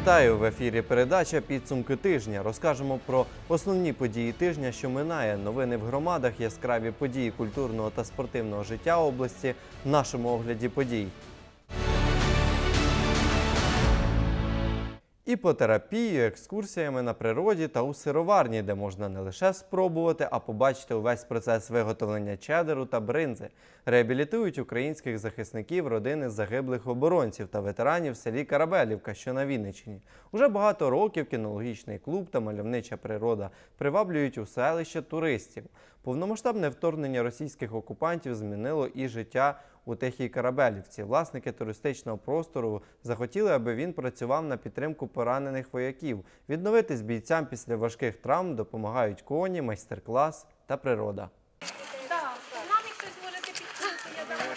Вітаю в ефірі. Передача підсумки тижня. Розкажемо про основні події тижня, що минає. Новини в громадах, яскраві події культурного та спортивного життя області в нашому огляді подій. Іпотерапією, екскурсіями на природі та у сироварні, де можна не лише спробувати, а побачити увесь процес виготовлення чедеру та бринзи. Реабілітують українських захисників родини загиблих оборонців та ветеранів в селі Карабелівка, що на Вінниччині. Уже багато років кінологічний клуб та мальовнича природа приваблюють у селище туристів. Повномасштабне вторгнення російських окупантів змінило і життя у Тихій Карабелівці. Власники туристичного простору захотіли, аби він працював на підтримку поранених вояків. Відновитись бійцям після важких травм допомагають коні, майстер-клас та природа. Так, мамі щось можете підкинути, я дам.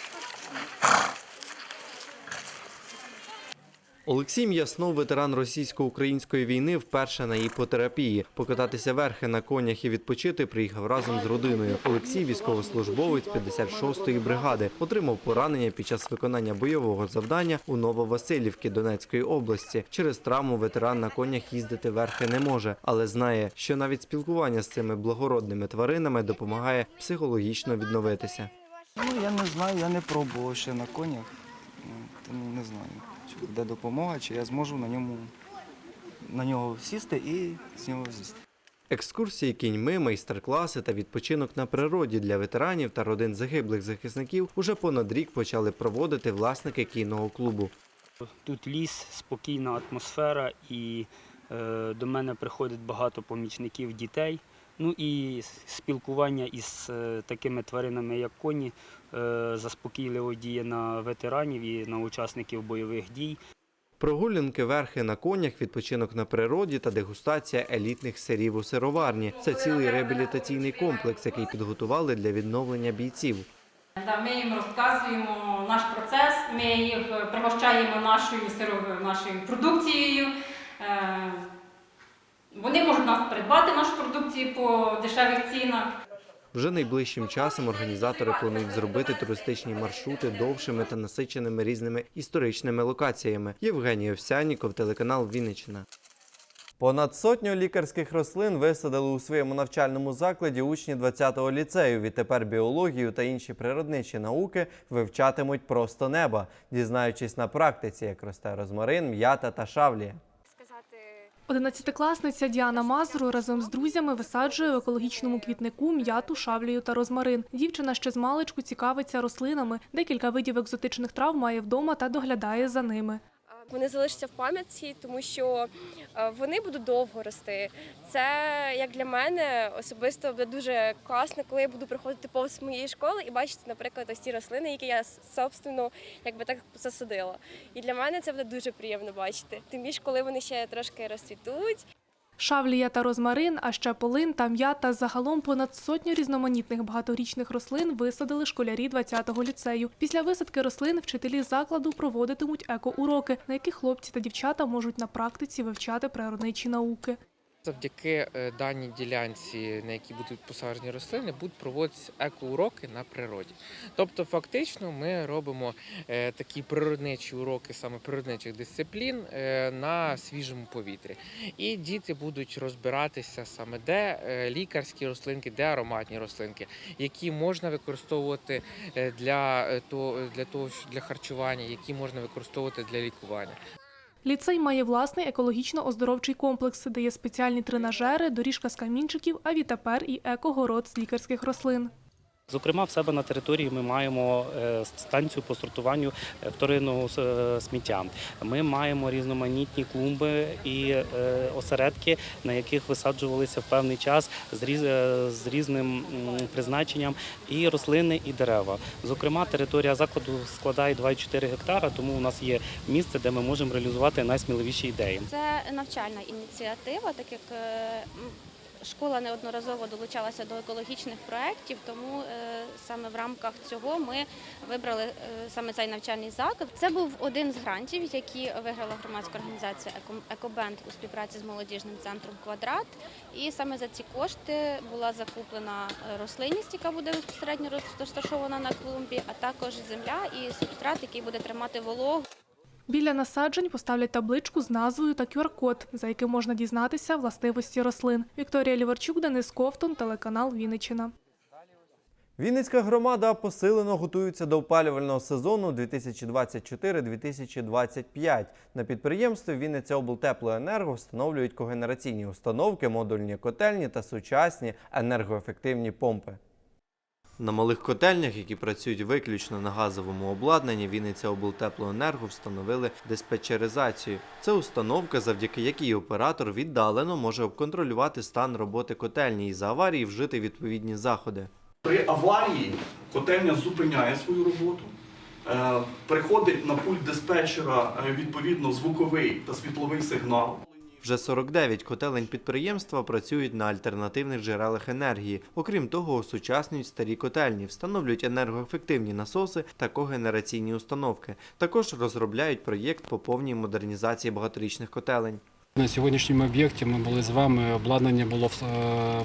Олексій М'яснов, ветеран російсько-української війни, вперше на іпотерапії. Покататися верхи на конях і відпочити приїхав разом з родиною. Олексій, військовослужбовець 56-ї бригади, отримав поранення під час виконання бойового завдання у Нововасилівці Донецької області. Через травму ветеран на конях їздити верхи не може, але знає, що навіть спілкування з цими благородними тваринами допомагає психологічно відновитися. Ну, я не знаю, я не пробував ще на конях. Ну, не знаю, чи буде допомога, чи я зможу на ньому на нього сісти і з нього з'їсти. Екскурсії кіньми, майстер-класи та відпочинок на природі для ветеранів та родин загиблих захисників уже понад рік почали проводити власники кінного клубу. Тут ліс, спокійна атмосфера, і е, до мене приходить багато помічників дітей. Ну і спілкування із е, такими тваринами, як коні, е, заспокійливо діє на ветеранів і на учасників бойових дій. Прогулянки верхи на конях, відпочинок на природі та дегустація елітних сирів у сироварні. Це цілий реабілітаційний комплекс, який підготували для відновлення бійців. Ми їм розказуємо наш процес, ми їх пригощаємо нашою сировою, нашою продукцією. Вони можуть нас придбати нашу продукцію по дешевих цінах. Вже найближчим часом організатори планують зробити туристичні маршрути довшими та насиченими різними історичними локаціями. Євгеній Овсяніков, телеканал Вінниччина. Понад сотню лікарських рослин висадили у своєму навчальному закладі учні 20-го ліцею. Відтепер біологію та інші природничі науки вивчатимуть просто неба, дізнаючись на практиці, як росте розмарин, м'ята та шавлія. Одинадцятикласниця Діана Мазру разом з друзями висаджує в екологічному квітнику м'яту, шавлію та розмарин. Дівчина ще з маличку цікавиться рослинами. Декілька видів екзотичних трав має вдома та доглядає за ними. Вони залишаться в пам'ятці, тому що е, вони будуть довго рости. Це як для мене особисто буде дуже класно, коли я буду приходити повз моєї школи і бачити, наприклад, ось ці рослини, які я собственно якби так засадила. І для мене це буде дуже приємно бачити. Тим більше, коли вони ще трошки розцвітуть. Шавлія та розмарин, а ще полин та м'ята. Загалом понад сотню різноманітних багаторічних рослин висадили школярі 20-го ліцею. Після висадки рослин вчителі закладу проводитимуть екоуроки, на яких хлопці та дівчата можуть на практиці вивчати природничі науки. Завдяки е, даній ділянці, на якій будуть посаджені рослини, будуть проводитися екоуроки на природі. Тобто, фактично, ми робимо е, такі природничі уроки саме природничих дисциплін е, на свіжому повітрі. І діти будуть розбиратися саме де лікарські рослинки, де ароматні рослинки, які можна використовувати для того, для харчування, які можна використовувати для лікування. Ліцей має власний екологічно-оздоровчий комплекс, де є спеціальні тренажери, доріжка з камінчиків, а відтепер і екогород з лікарських рослин. Зокрема, в себе на території ми маємо е, станцію по сортуванню е, вторинного е, сміття. Ми маємо різноманітні клумби і осередки, на яких висаджувалися в певний час з різ- з різним призначенням і рослини, і дерева. Зокрема, територія закладу складає 2,4 гектара, тому у нас є місце, де ми можемо реалізувати найсміливіші ідеї. Це навчальна ініціатива, так як школа неодноразово долучалася до екологічних проєктів, тому е, саме в рамках цього ми вибрали е, саме цей навчальний заклад. Це був один з грантів, які виграла громадська організація Екобенд у співпраці з молодіжним центром Квадрат. І саме за ці кошти була закуплена е, рослинність, яка буде безпосередньо розташована на клумбі, а також земля і субстрат, який буде тримати вологу. Біля насаджень поставлять табличку з назвою та QR-код, за яким можна дізнатися властивості рослин. Вікторія Ліверчук, Денис Ковтун, телеканал Вінниччина. Вінницька громада посилено готується до опалювального сезону 2024-2025. На підприємстві Вінниця облтеплоенерго встановлюють когенераційні установки, модульні котельні та сучасні енергоефективні помпи. На малих котельнях, які працюють виключно на газовому обладнанні, Вінниця облтеплоенерго встановили диспетчеризацію. Це установка, завдяки якій оператор віддалено може обконтролювати стан роботи котельні і за аварії вжити відповідні заходи. При аварії котельня зупиняє свою роботу, е, приходить на пульт диспетчера е, відповідно звуковий та світловий сигнал. Вже 49 котелень підприємства працюють на альтернативних джерелах енергії. Окрім того, осучаснюють старі котельні, встановлюють енергоефективні насоси та когенераційні установки. Також розробляють проєкт по повній модернізації багаторічних котелень. На сьогоднішньому об'єкті ми були з вами. Обладнання було е,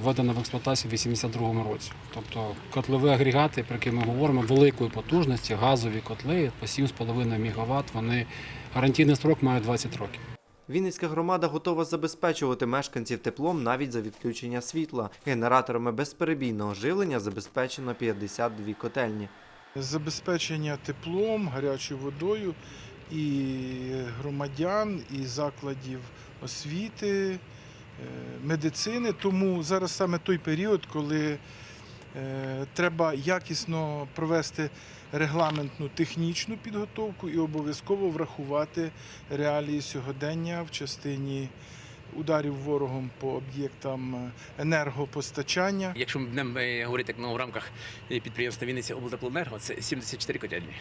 введено в експлуатацію в 82-му році. Тобто котлові агрегати, про які ми говоримо, великої потужності, газові котли по 7,5 МВт, Вони гарантійний строк мають 20 років. Вінницька громада готова забезпечувати мешканців теплом навіть за відключення світла. Генераторами безперебійного живлення забезпечено 52 котельні. забезпечення теплом, гарячою водою і громадян, і закладів освіти, е, медицини. Тому зараз саме той період, коли е, треба якісно провести регламентну технічну підготовку і обов'язково врахувати реалії сьогодення в частині ударів ворогом по об'єктам е, енергопостачання. Якщо ми будемо е, говорити ну, в рамках е, підприємства Вінниця облтеплоенерго, це 74 котельні.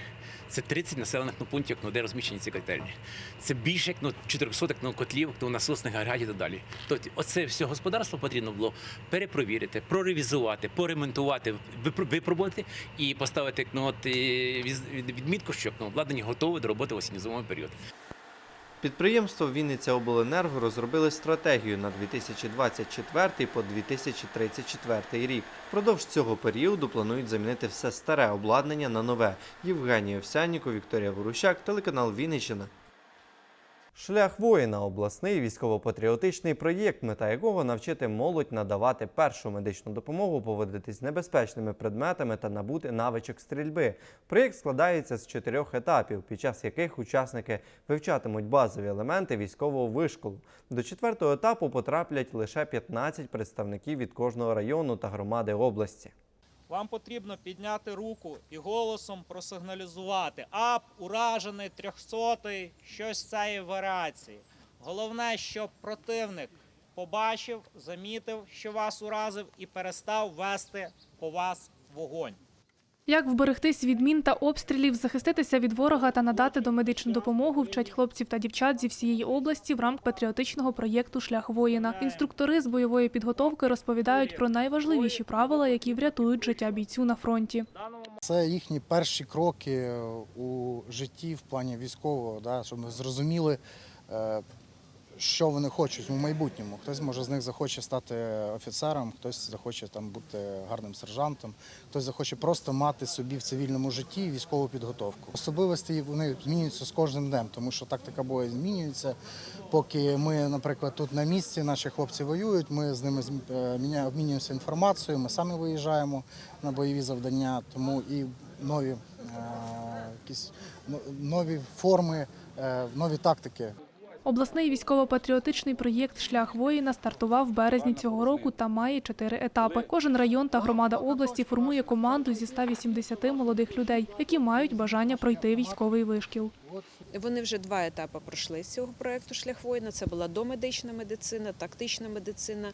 Це 30 населених ну, пунктів, ну, де розміщені ці котельні. Це більше як ну, 400 ну, котлів, насосних агрегатів і так далі. Тобто, оце все господарство потрібно було перепровірити, проревізувати, поремонтувати, випробувати і поставити от, відмітку, що обладнання готове до роботи в осінньо-зимовий період. Підприємство Вінниця Обленерго розробили стратегію на 2024 по 2034 рік. Продовж цього періоду планують замінити все старе обладнання на нове. Євгенія Овсянніко, Вікторія Ворущак, телеканал Вінниччина. Шлях воїна обласний військово-патріотичний проєкт, мета якого навчити молодь надавати першу медичну допомогу, поводитись небезпечними предметами та набути навичок стрільби. Проєкт складається з чотирьох етапів, під час яких учасники вивчатимуть базові елементи військового вишколу. До четвертого етапу потраплять лише 15 представників від кожного району та громади області. Вам потрібно підняти руку і голосом просигналізувати ап, уражений, трьохсотий, щось цієї варіації. Головне, щоб противник побачив, замітив, що вас уразив, і перестав вести по вас вогонь. Як вберегтись від мін та обстрілів, захиститися від ворога та надати домедичну допомогу вчать хлопців та дівчат зі всієї області в рамках патріотичного проєкту Шлях воїна. Інструктори з бойової підготовки розповідають про найважливіші правила, які врятують життя бійцю на фронті. Це їхні перші кроки у житті в плані військового, да, щоб ми зрозуміли, е, що вони хочуть у майбутньому. Хтось може з них захоче стати офіцером, хтось захоче там бути гарним сержантом, хтось захоче просто мати собі в цивільному житті військову підготовку. Особливості вони змінюються з кожним днем, тому що тактика бою змінюється. Поки ми, наприклад, тут на місці, наші хлопці воюють, ми з ними е, обмінюємося інформацією, ми самі виїжджаємо на бойові завдання, тому і нові, е, якісь нові форми, е, нові тактики. Обласний військово-патріотичний проєкт Шлях воїна стартував в березні цього року та має чотири етапи. Кожен район та громада області формує команду зі 180 молодих людей, які мають бажання пройти військовий вишкіл. Вони вже два етапи пройшли з цього проекту Шлях воїна. Це була домедична медицина, тактична медицина,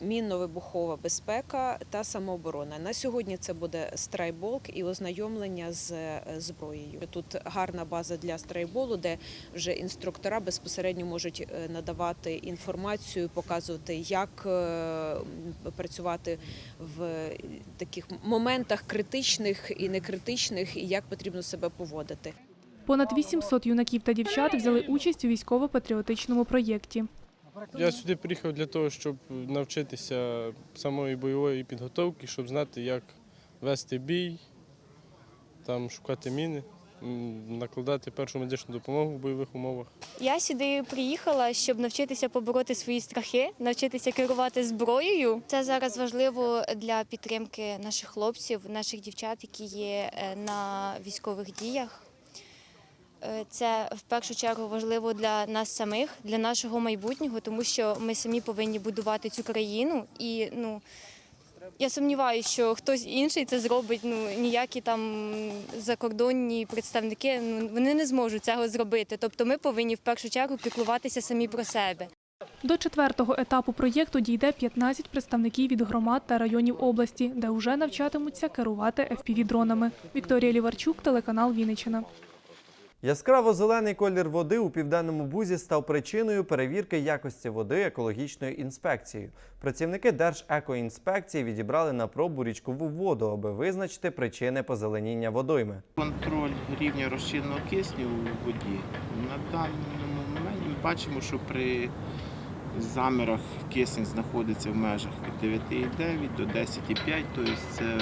мінно-вибухова безпека та самооборона. На сьогодні це буде страйболк і ознайомлення з е, зброєю. Тут гарна база для страйболу, де вже інструктора безпосередньо можуть е, надавати інформацію, показувати, як е, працювати в таких моментах критичних і некритичних, і як потрібно себе поводити. Понад 800 юнаків та дівчат взяли участь у військово-патріотичному проєкті. Я сюди приїхав для того, щоб навчитися самої бойової підготовки, щоб знати, як вести бій, там шукати міни. накладати першу медичну допомогу в бойових умовах. Я сюди приїхала, щоб навчитися побороти свої страхи, навчитися керувати зброєю. Це зараз важливо для підтримки наших хлопців, наших дівчат, які є е, на військових діях. Е, Це в першу чергу важливо для нас самих, для нашого майбутнього, тому що ми самі повинні будувати цю країну. І ну я сумніваюся, що хтось інший це зробить. Ну ніякі там закордонні представники ну вони не зможуть цього зробити. Тобто, ми повинні в першу чергу піклуватися самі про себе. До четвертого етапу проєкту дійде 15 представників від громад та районів області, де вже навчатимуться керувати FPV-дронами. Вікторія Ліварчук, телеканал Вінниччина. Яскраво зелений колір води у південному бузі став причиною перевірки якості води екологічною інспекцією. Працівники Держекоінспекції відібрали на пробу річкову воду, аби визначити причини позеленіння водойми. Контроль рівня розчинного кисню у воді. На даному моменті ми бачимо, що при замірах кисень знаходиться в межах від 9,9 до 10,5, тобто це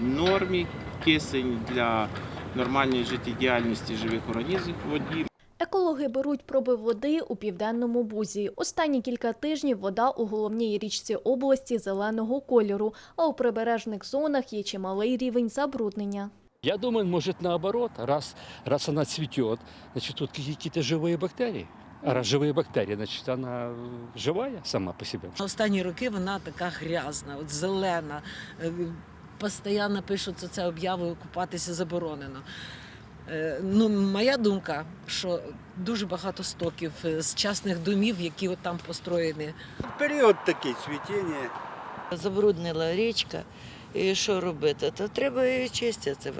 в нормі кисень для нормальної життєдіяльності живих організмів в воді. Екологи беруть проби води у південному бузі. Останні кілька тижнів вода у головній річці області зеленого кольору, а у прибережних зонах є чималий рівень забруднення. Я думаю, может наоборот, раз, раз она цветет, значит тут какие-то живые бактерии. А раз живые бактерии, значит она э, живая сама по себе. Останні роки вона така грязна, от зелена. Постійно пишуться це обяви, купатися заборонено. Е, Ну, моя думка, що дуже багато стоків е, з частних домів, які от там построєні. Період такий цвітіння. Забруднила річка. І що робити? Та треба її чистити.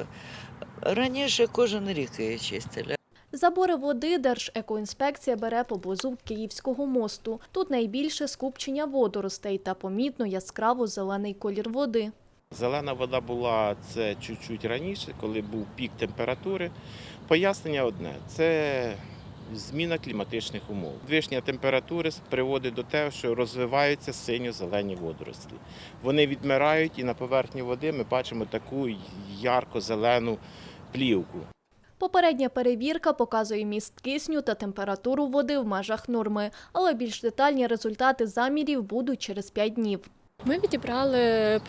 Раніше кожен рік її чистили. Забори води Держекоінспекція бере поблизу Київського мосту. Тут найбільше скупчення водоростей та помітно яскраво зелений колір води. Зелена вода була це чуть-чуть раніше, коли був пік температури. Пояснення одне це зміна кліматичних умов. Підвищення температури приводить до того, що розвиваються синьо-зелені водорослі. Вони відмирають і на поверхні води ми бачимо таку ярко-зелену плівку. Попередня перевірка показує міст кисню та температуру води в межах норми, але більш детальні результати замірів будуть через 5 днів. Ми відібрали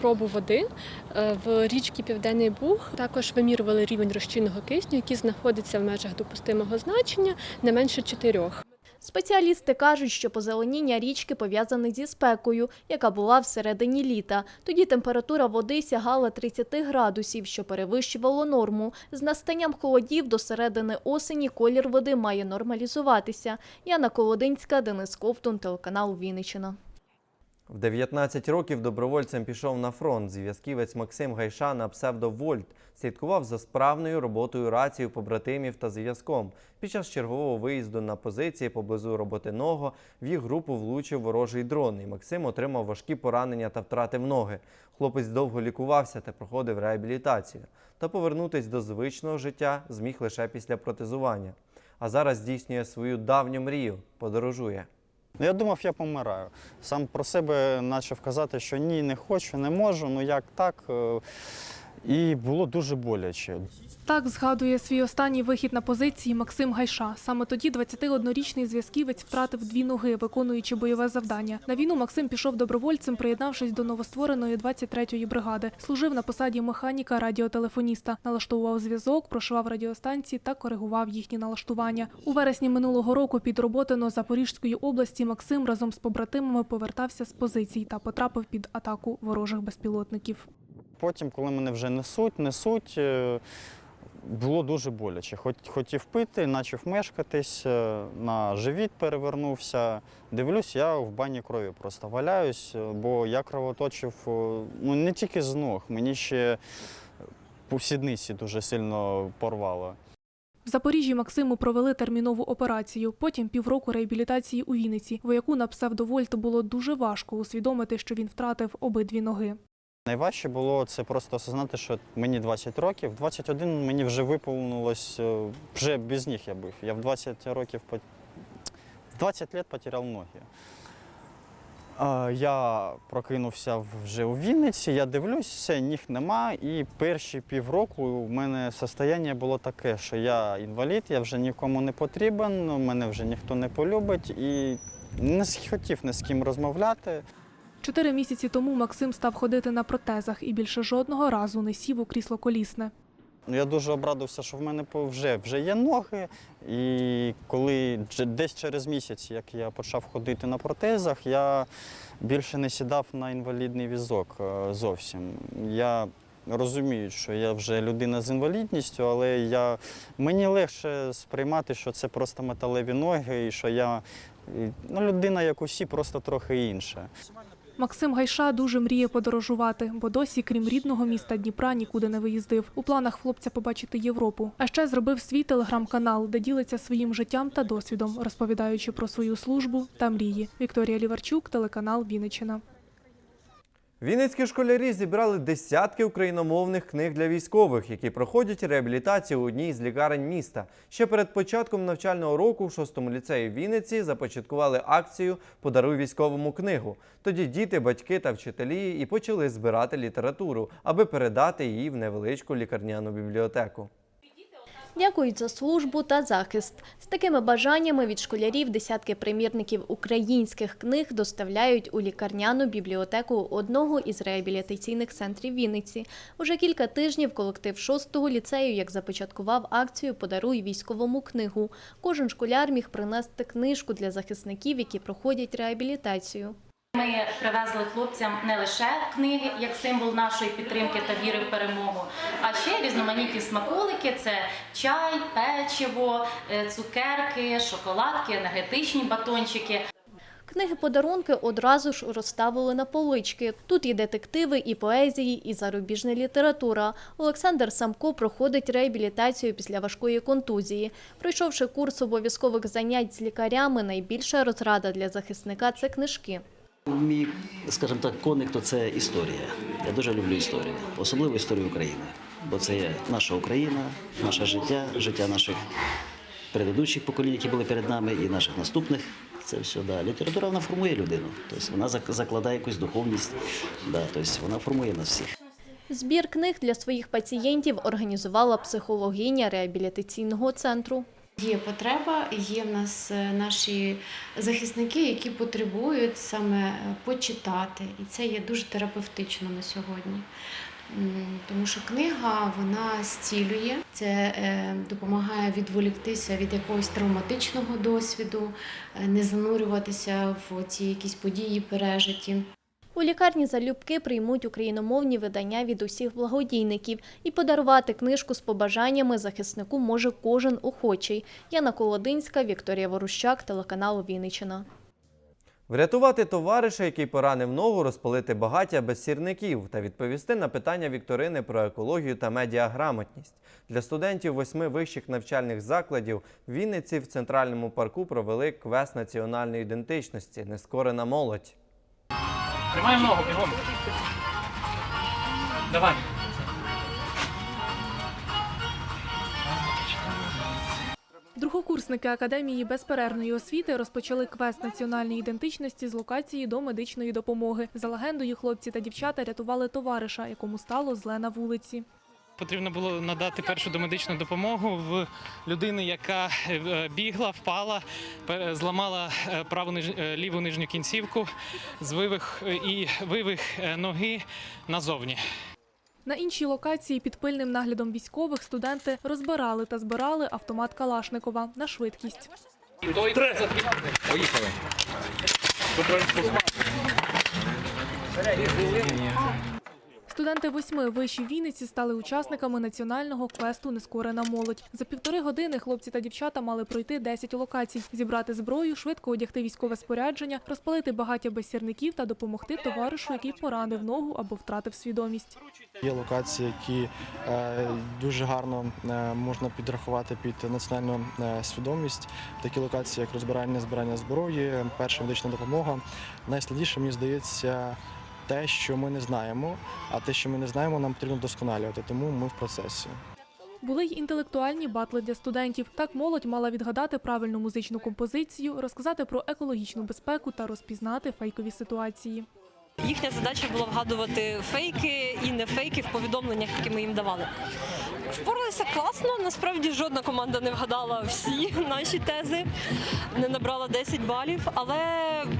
пробу води е, в річці Південний Буг. Також вимірювали рівень розчинного кисню, який знаходиться в межах допустимого значення не менше чотирьох. Спеціалісти кажуть, що позеленіння річки пов'язане зі спекою, яка була всередині літа. Тоді температура води сягала 30 градусів, що перевищувало норму. З настанням холодів до середини осені колір води має нормалізуватися. Яна Колодинська, Денис Ковтун, телеканал Вінниччина. В 19 років добровольцем пішов на фронт. Зв'язківець Максим Гайша на псевдо Вольт слідкував за справною роботою рацію побратимів та зв'язком. Під час чергового виїзду на позиції поблизу роботиного в їх групу влучив ворожий дрон, і Максим отримав важкі поранення та втратив ноги. Хлопець довго лікувався та проходив реабілітацію. Та повернутись до звичного життя зміг лише після протезування. А зараз здійснює свою давню мрію подорожує. Ну, я думав, я помираю. Сам про себе почав казати, що ні, не хочу, не можу, ну як так. І було дуже боляче. Так згадує свій останній вихід на позиції Максим Гайша. Саме тоді 21-річний зв'язківець втратив дві ноги, виконуючи бойове завдання. На війну Максим пішов добровольцем, приєднавшись до новоствореної 23-ї бригади. Служив на посаді механіка радіотелефоніста, налаштовував зв'язок, прошивав радіостанції та коригував їхні налаштування. У вересні минулого року під Роботино Запорізької області Максим разом з побратимами повертався з позицій та потрапив під атаку ворожих безпілотників. Потім, коли мене вже несуть, несуть, е, було дуже боляче. Хотів пити, почав мешкатись, е, на живіт перевернувся. Дивлюсь, я в бані крові просто валяюсь, е, бо я кровоточив ну, не тільки з ног, мені ще по сідниці дуже сильно порвало. В Запоріжжі Максиму провели термінову операцію. Потім півроку реабілітації у Вінниці. Вояку на псевдовольт було дуже важко усвідомити, що він втратив обидві ноги. Найважче було це просто осознати, що мені 20 років. 21 мені вже виповнилось, е, вже без ніг я був. Я в 20 років, в 20 років потеряв ноги. Е, Я прокинувся вже у Вінниці, я дивлюсь, ніг нема. І перші півроку у мене состояння було таке, що я інвалід, я вже нікому не потрібен, мене вже ніхто не полюбить і не хотів ні з ким розмовляти. Чотири місяці тому Максим став ходити на протезах і більше жодного разу не сів у крісло колісне. Я дуже обрадився, що в мене вже, вже є ноги. І коли десь через місяць, як я почав ходити на протезах, я більше не сідав на інвалідний візок е, зовсім. Я розумію, що я вже людина з інвалідністю, але я, мені легше сприймати, що це просто металеві ноги, і що я ну, людина, як усі, просто трохи інша. Максим Гайша дуже мріє подорожувати, бо досі, крім рідного міста Дніпра, нікуди не виїздив. У планах хлопця побачити Європу. А ще зробив свій телеграм-канал, де ділиться своїм життям та досвідом, розповідаючи про свою службу та мрії. Вікторія Ліварчук, телеканал Вінниччина. Вінницькі школярі зібрали десятки україномовних книг для військових, які проходять реабілітацію у одній з лікарень міста. Ще перед початком навчального року в 6-му ліцеї Вінниці започаткували акцію Подаруй військовому книгу. Тоді діти, батьки та вчителі і почали збирати літературу, аби передати її в невеличку лікарняну бібліотеку. Дякують за службу та захист. З такими бажаннями від школярів десятки примірників українських книг доставляють у лікарняну бібліотеку одного із реабілітаційних центрів Вінниці. Уже кілька тижнів колектив 6-го ліцею як започаткував акцію Подаруй військовому книгу. Кожен школяр міг принести книжку для захисників, які проходять реабілітацію. Ми привезли хлопцям не лише книги як символ нашої підтримки та віри в перемогу, а ще різноманітні смаколики: це чай, печиво, е, цукерки, шоколадки, енергетичні батончики. Книги-подарунки одразу ж розставили на полички. Тут і детективи, і поезії, і зарубіжна література. Олександр Самко проходить реабілітацію після важкої контузії. Пройшовши курс обов'язкових занять з лікарями, найбільша розрада для захисника це книжки. Мій, скажімо так, коник то це історія. Я дуже люблю історію, особливо історію України. Бо це є наша Україна, наше життя, життя наших предыдущих поколінь, які були перед нами, і наших наступних. Це все да. Література вона формує людину. Тобто вона зак- закладає якусь духовність, да, тобто вона формує нас всіх. Збір книг для своїх пацієнтів організувала психологиня реабілітаційного центру. Є потреба, є в нас е, наші захисники, які потребують саме е, почитати, і це є дуже терапевтично на сьогодні. Тому що книга вона зцілює, це е, допомагає відволіктися від якогось травматичного досвіду, не занурюватися в ці якісь події пережиті. У лікарні залюбки приймуть україномовні видання від усіх благодійників і подарувати книжку з побажаннями захиснику може кожен охочий. Яна Колодинська, Вікторія Ворущак, телеканал Вінниччина. Врятувати товариша, який поранив ногу, розпалити багаття без сірників та відповісти на питання вікторини про екологію та медіаграмотність. Для студентів восьми вищих навчальних закладів в Вінниці в центральному парку провели квест національної ідентичності Нескорена молодь. Тримаємо ногу, бігом. Давай. Другокурсники Академії безперервної освіти розпочали квест національної ідентичності з локації до медичної допомоги. За легендою, хлопці та дівчата рятували товариша, якому стало зле на вулиці. Потрібно було надати першу домедичну допомогу в людини, яка е, бігла, впала, зламала е, праву ниж- е, ліву нижню кінцівку, з вивих і вивих ноги назовні. На іншій локації під пильним наглядом військових студенти розбирали та збирали автомат Калашникова на швидкість. Поїхали. Студенти восьми вишів Вінниці стали учасниками національного квесту Нескорена молодь. За півтори години хлопці та дівчата мали пройти 10 локацій, зібрати зброю, швидко одягти військове спорядження, розпалити багаття без сірників та допомогти товаришу, який поранив ногу або втратив свідомість. Є локації, які е, дуже гарно е, можна підрахувати під національну е, свідомість. Такі локації, як розбирання, збирання зброї, перша медична допомога. Найскладніше, мені здається, те, що ми не знаємо, а те, що ми не знаємо, нам потрібно вдосконалювати, тому ми в процесі. Були й інтелектуальні батли для студентів. Так молодь мала відгадати правильну музичну композицію, розказати про екологічну безпеку та розпізнати фейкові ситуації. Їхня задача була вгадувати фейки і не фейки в повідомленнях, які ми їм давали. Впоралися класно. Насправді жодна команда не вгадала всі наші тези, не набрала 10 балів. Але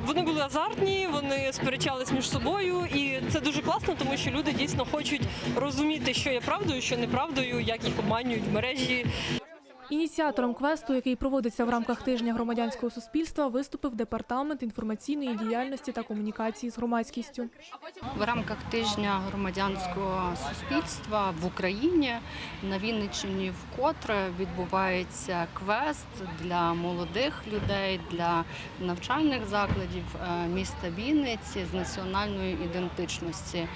вони були азартні, вони сперечались між собою, і це дуже класно, тому що люди дійсно хочуть розуміти, що є правдою, що неправдою, як їх обманюють в мережі. Ініціатором квесту, який проводиться в рамках тижня громадянського суспільства, виступив департамент інформаційної діяльності та комунікації з громадськістю. В рамках тижня громадянського суспільства в Україні на Вінниччині вкотре відбувається квест для молодих людей, для навчальних закладів е, міста Вінниці з національної ідентичності.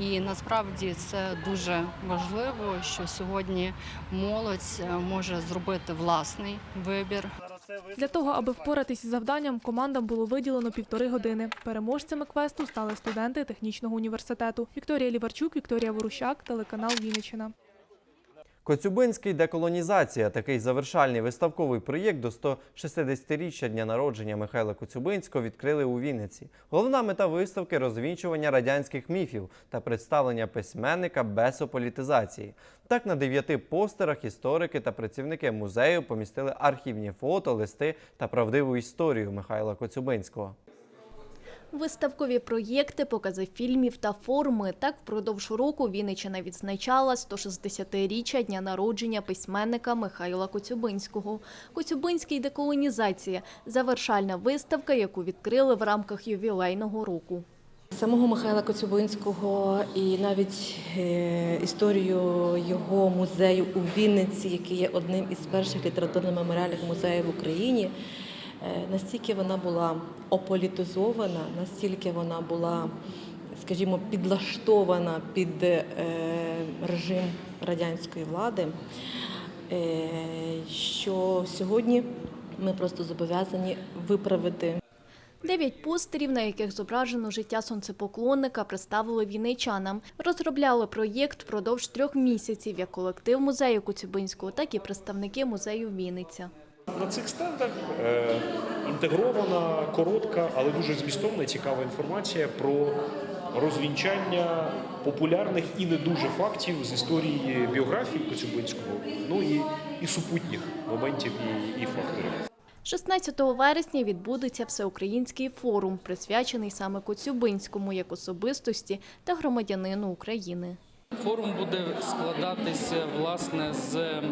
І насправді це дуже важливо, що сьогодні молодь е, може зробити власний вибір. Для того, аби впоратись з завданням, командам було виділено півтори години. Переможцями квесту стали студенти технічного університету. Вікторія Ліварчук, Вікторія Ворущак, телеканал Вінниччина. Коцюбинський деколонізація такий завершальний виставковий проєкт до 160-річчя дня народження Михайла Коцюбинського відкрили у Вінниці. Головна мета виставки розвінчування радянських міфів та представлення письменника без ополітизації. Так на дев'яти постерах історики та працівники музею помістили архівні фото, листи та правдиву історію Михайла Коцюбинського. Виставкові проєкти, покази фільмів та форми. Так впродовж року Вінниччина відзначала 160-річчя дня народження письменника Михайла Коцюбинського. Коцюбинський деколонізація завершальна виставка, яку відкрили в рамках ювілейного року. Самого Михайла Коцюбинського і навіть е, історію його музею у Вінниці, який є одним із перших літературно-меморіальних музеїв в Україні, настільки вона була ополітизована, настільки вона була, скажімо, підлаштована під е, режим радянської влади, е, що сьогодні ми просто зобов'язані виправити. Дев'ять постерів, на яких зображено життя сонцепоклонника, представили вінничанам. Розробляли проєкт впродовж трьох місяців як колектив музею Коцюбинського, так і представники музею Вінниця. На цих стендах е, інтегрована, коротка, але дуже змістовна і цікава інформація про розвінчання популярних і не дуже фактів з історії біографії Коцюбинського, ну і, і супутніх моментів і, і факторів. 16 вересня відбудеться всеукраїнський форум, присвячений саме Коцюбинському як особистості та громадянину України. Форум буде складатися власне з, е,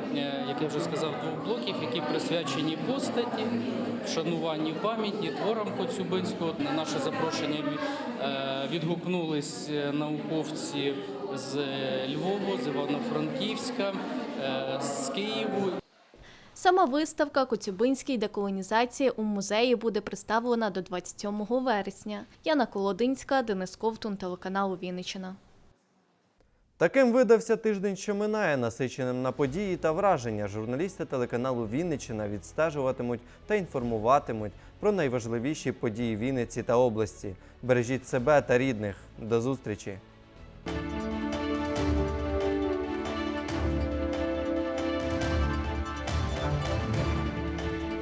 як я вже сказав, двох блоків, які присвячені постаті, вшануванню пам'яті, творам Коцюбинського. На наше запрошення е, відгукнулись науковці з Львова, з Івано-Франківська, е, з Києву. Сама виставка Коцюбинський деколонізація у музеї буде представлена до 27 вересня. Яна Колодинська, Денис Ковтун, телеканал Вінниччина. Таким видався тиждень, що минає, насиченим на події та враження. Журналісти телеканалу Вінниччина відстежуватимуть та інформуватимуть про найважливіші події Вінниці та області. Бережіть себе та рідних. До зустрічі!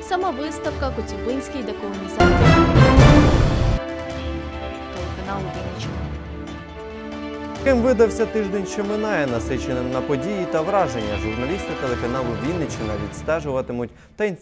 Сама виставка Коцюбинський деколонізація. Телеканал Вінниччина. Таким видався тиждень, що минає, насиченим на події та враження. Журналісти телеканалу Вінниччина відстежуватимуть та інформуватимуть